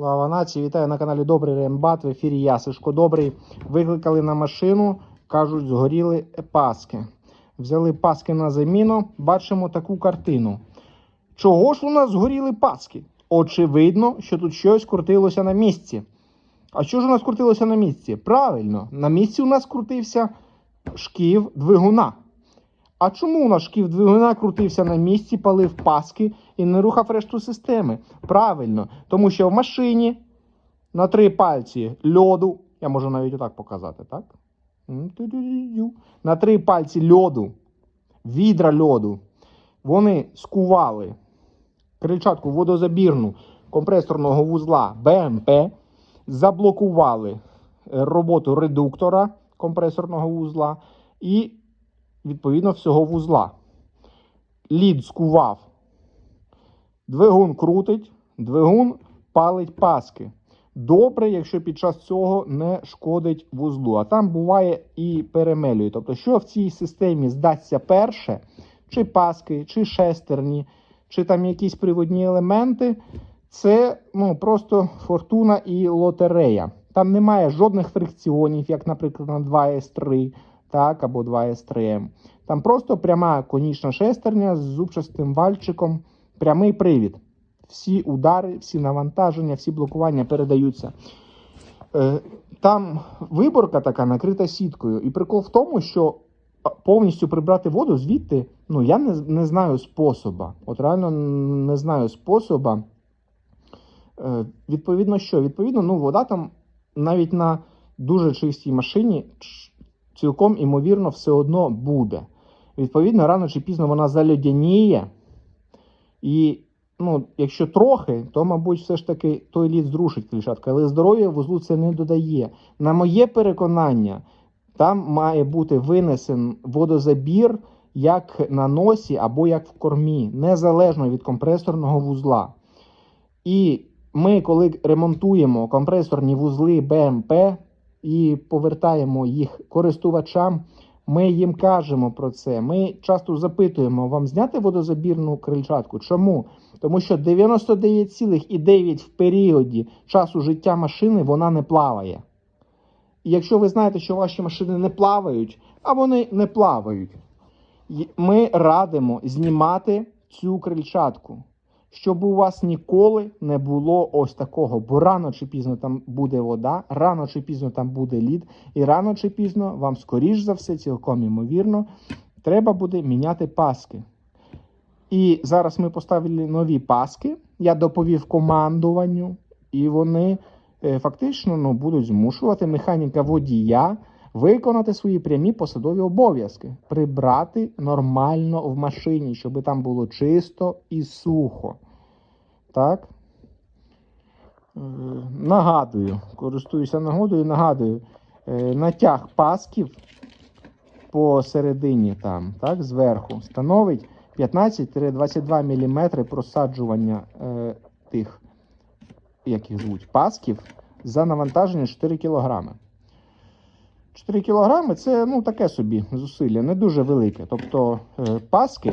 Слава нації, вітаю на каналі Добрий Рембат. В ефірі я, Сишко Добрий. Викликали на машину, кажуть, згоріли паски. Взяли паски на заміну, бачимо таку картину. Чого ж у нас згоріли паски? Очевидно, що тут щось крутилося на місці. А що ж у нас крутилося на місці? Правильно, на місці у нас крутився шків двигуна. А чому у нас шків двигуна крутився на місці, палив паски і не рухав решту системи? Правильно, тому що в машині на три пальці льоду, я можу навіть отак показати, так? На три пальці льоду, відра льоду, вони скували крильчатку водозабірну компресорного вузла БМП, заблокували е, роботу редуктора компресорного вузла і відповідно всього вузла. Лід скував. Двигун крутить, двигун палить паски. Добре, якщо під час цього не шкодить вузлу. А там буває і перемелює. Тобто, що в цій системі здасться перше, чи паски, чи шестерні, чи там якісь приводні елементи, це ну, просто фортуна і лотерея. Там немає жодних фрикціонів, як, наприклад, на 2С3 так, або 2С3М. Там просто пряма конічна шестерня з зубчастим вальчиком, прямий привід. Всі удари, всі навантаження, всі блокування передаються. Е, Там виборка така накрита сіткою. І прикол в тому, що повністю прибрати воду звідти, ну я не, не знаю способа. От реально не знаю способа. Е, Відповідно, що? Відповідно, ну, вода там навіть на дуже чистій машині цілком імовірно все одно буде. Відповідно, рано чи пізно вона зальодяніє. І ну, якщо трохи, то, мабуть, все ж таки той лід зрушить клішатка. Але здоров'я вузлу це не додає. На моє переконання, там має бути винесен водозабір як на носі або як в кормі, незалежно від компресорного вузла. І ми, коли ремонтуємо компресорні вузли БМП і повертаємо їх користувачам, ми їм кажемо про це. Ми часто запитуємо вам зняти водозабірну крильчатку. Чому? Тому що 99,9 в періоді часу життя машини вона не плаває. І якщо ви знаєте, що ваші машини не плавають, а вони не плавають, ми радимо знімати цю крильчатку, щоб у вас ніколи не було ось такого, бо рано чи пізно там буде вода, рано чи пізно там буде лід, і рано чи пізно вам, скоріш за все, цілком імовірно, треба буде міняти паски. І зараз ми поставили нові паски. Я доповів командуванню, і вони е, фактично ну, будуть змушувати механіка водія виконати свої прямі посадові обов'язки, прибрати нормально в машині, щоб там було чисто і сухо. Так? Е, Нагадую, користуюся нагодою, нагадую, е, натяг пасків посередині там, так, зверху, становить 15-22 мм просаджування е, тих, як їх звуть, пасків за навантаження 4 кг. 4 кг це ну, таке собі зусилля, не дуже велике. Тобто е, паски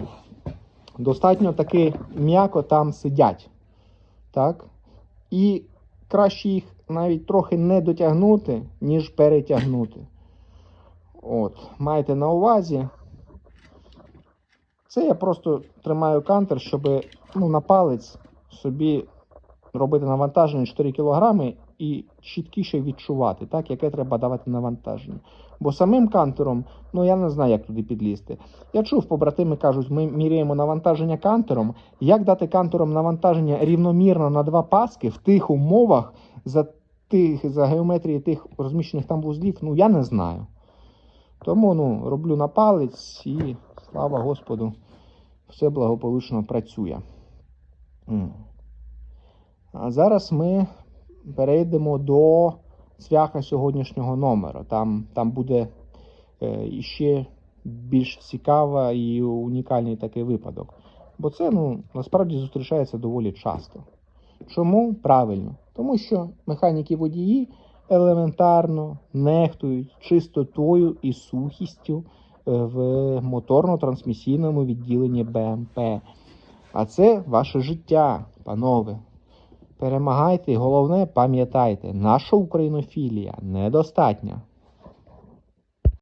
достатньо таки м'яко там сидять. Так? І краще їх навіть трохи не дотягнути, ніж перетягнути. От, майте на увазі. Це я просто тримаю кантер, щоб ну, на палець собі робити навантаження 4 кг і чіткіше відчувати, так, яке треба давати навантаження. Бо самим кантером, ну я не знаю, як туди підлізти. Я чув, побратими кажуть, ми міряємо навантаження кантером. Як дати кантером навантаження рівномірно на два паски в тих умовах за тих, за геометрії тих розміщених там вузлів, ну я не знаю. Тому ну, роблю на палець і слава Господу, все благополучно працює. А зараз ми перейдемо до цвяха сьогоднішнього номера. Там, там буде е, іще більш цікава і унікальний такий випадок. Бо це ну, насправді зустрічається доволі часто. Чому? Правильно. Тому що механіки водії елементарно нехтують чистотою і сухістю е, в моторно-трансмісійному відділенні БМП. А це ваше життя, панове. Перемагайте і головне, пам'ятайте, наша українофілія недостатня.